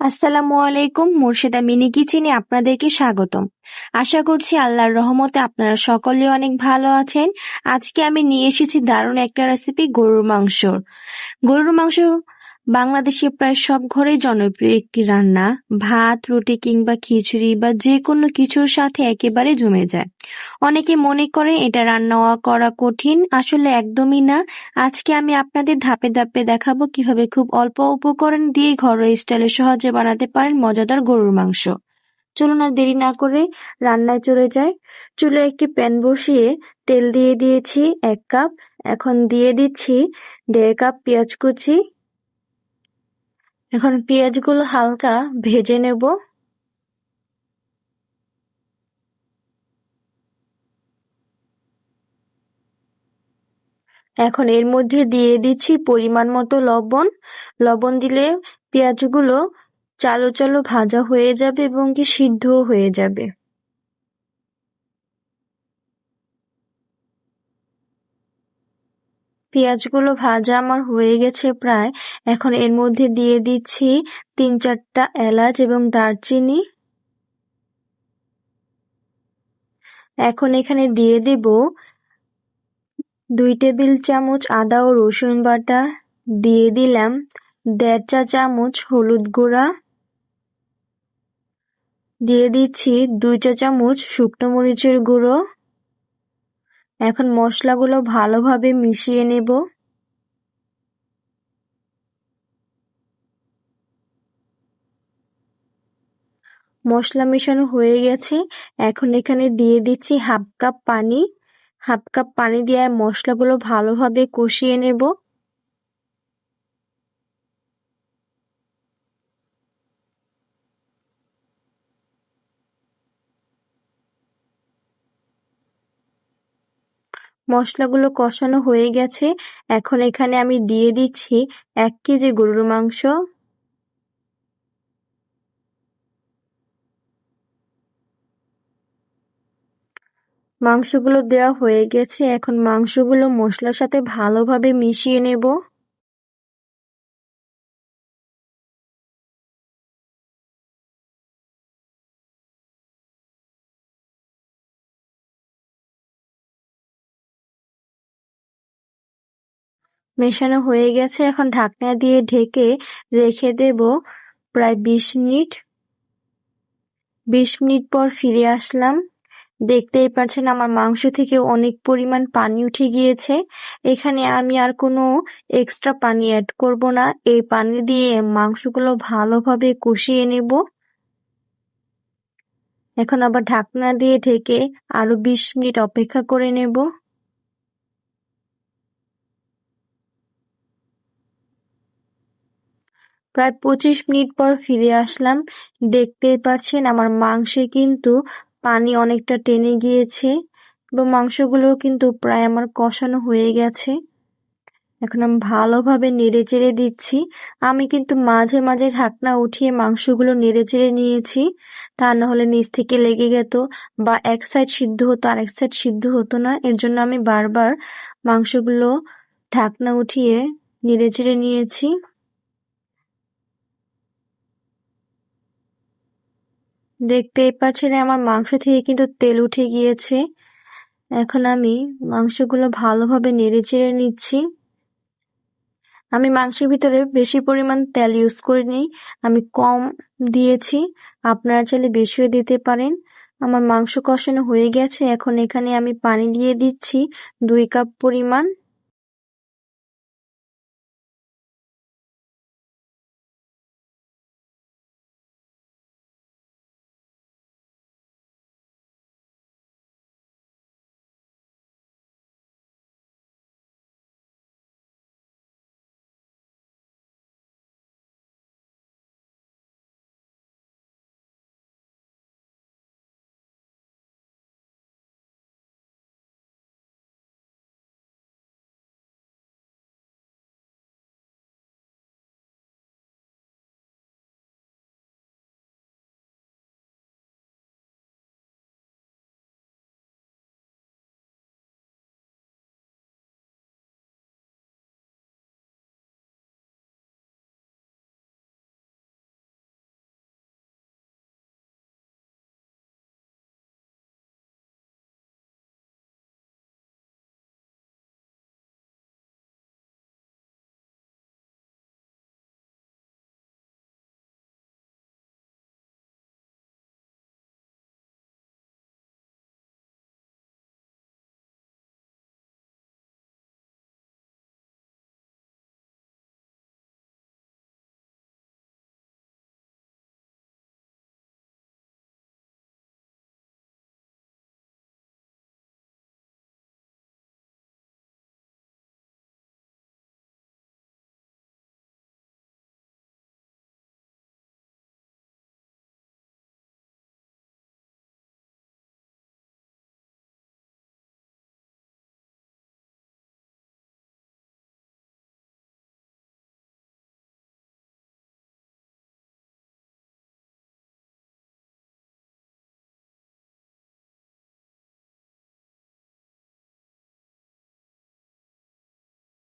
আসসালামু আলাইকুম, মুর্শিদা মিনি কিচেনে আপনাদেরকে স্বাগতম। আশা করছি আল্লাহর রহমতে আপনারা সকলে অনেক ভালো আছেন। আজকে আমি নিয়ে এসেছি দারুণ একটা রেসিপি গরুর মাংসর গরুর মাংস বাংলাদেশে প্রায় সব ঘরেই জনপ্রিয় একটি রান্না। ভাত, রুটি কিংবা খিচুড়ি বা যে কোনো কিছুর সাথে একেবারে জমে যায়। অনেকে মনে করেন এটা রান্না করা কঠিন। আসলে একদমই না। আজকে আমি আপনাদের ধাপে ধাপে দেখাবো কীভাবে খুব অল্প উপকরণ দিয়ে ঘরোয়া স্টাইলে সহজে বানাতে পারেন মজাদার গরুর মাংস। চলুন আর দেরি না করে রান্নায় চলে যায় চুলে একটি প্যান বসিয়ে তেল দিয়ে দিয়েছি এক কাপ। এখন দিয়ে দিচ্ছি দেড় কাপ পেঁয়াজ কুচি। এখন পেঁয়াজগুলো হালকা ভেজে নেব। এখন এর মধ্যে দিয়ে দিচ্ছি পরিমাণ মতো লবণ। লবণ দিলে পেঁয়াজগুলো চালো চালো ভাজা হয়ে যাবে এবং কি সিদ্ধ হয়ে যাবে। পেঁয়াজগুলো ভাজা আমার হয়ে গেছে প্রায়। এখন এর মধ্যে দিয়ে দিচ্ছি তিন চারটা এলাচ এবং দারচিনি। এখন এখানে দিয়ে দেব দুই টেবিল চামচ আদা ও রসুন বাটা। দিয়ে দিলাম দেড় চা চামচ হলুদ গুঁড়া। দিয়ে দিচ্ছি দুই চা চামচ শুকনো মরিচের গুঁড়ো। এখন মশলাগুলো ভালোভাবে মিশিয়ে নেব। মশলা মেশানো হয়ে গেছে। এখন এখানে দিয়ে দিচ্ছি হাফ কাপ পানি। হাফ কাপ পানি দিয়ে মশলাগুলো ভালোভাবে কষিয়ে নেব। মশলাগুলো কষানো হয়ে গেছে। এখন এখানে আমি দিয়ে দিচ্ছি এক কেজি গরুর মাংস। মাংসগুলো দেওয়া হয়ে গেছে। এখন মাংসগুলো মশলার সাথে ভালোভাবে মিশিয়ে নেব। মেশানো হয়ে গেছে। এখন ঢাকনা দিয়ে ঢেকে রেখে দেব প্রায় বিশ মিনিট। বিশ মিনিট পর ফিরে আসলাম। দেখতেই পাচ্ছেন আমার মাংস থেকে অনেক পরিমাণ পানি উঠে গিয়েছে। এখানে আমি আর কোনো এক্সট্রা পানি অ্যাড করব না। এই পানি দিয়ে মাংসগুলো ভালোভাবে কষিয়ে নেব। এখন আবার ঢাকনা দিয়ে ঢেকে আরও বিশ মিনিট অপেক্ষা করে নেব। প্রায় পঁচিশ মিনিট পর ফিরে আসলাম। দেখতেই পাচ্ছেন আমার মাংসে কিন্তু পানি অনেকটা টেনে গিয়েছে এবং মাংসগুলো কিন্তু প্রায় আমার কষানো হয়ে গেছে। এখন আমি ভালোভাবে নেড়ে চেড়ে দিচ্ছি। আমি কিন্তু মাঝে মাঝে ঢাকনা উঠিয়ে মাংসগুলো নেড়ে চেড়ে নিয়েছি। তা না হলে নিচ থেকে লেগে যেত বা এক সাইড সিদ্ধ হতো আর এক সাইড সিদ্ধ হতো না। এর জন্য আমি বারবার মাংসগুলো ঢাকনা উঠিয়ে নেড়ে চেড়ে নিয়েছি। দেখতেই পাচ্ছেন আমার মাংস থেকে কিন্তু তেল উঠে গিয়েছে। এখন আমি মাংসগুলো ভালোভাবে নেড়ে চেড়ে নিচ্ছি। আমি মাংসের ভিতরে বেশি পরিমাণ তেল ইউজ করিনি, আমি কম দিয়েছি। আপনারা চাইলে বেশিও দিতে পারেন। আমার মাংস কষানো হয়ে গেছে, এখন এখানে আমি পানি দিয়ে দিচ্ছি দুই কাপ পরিমাণ।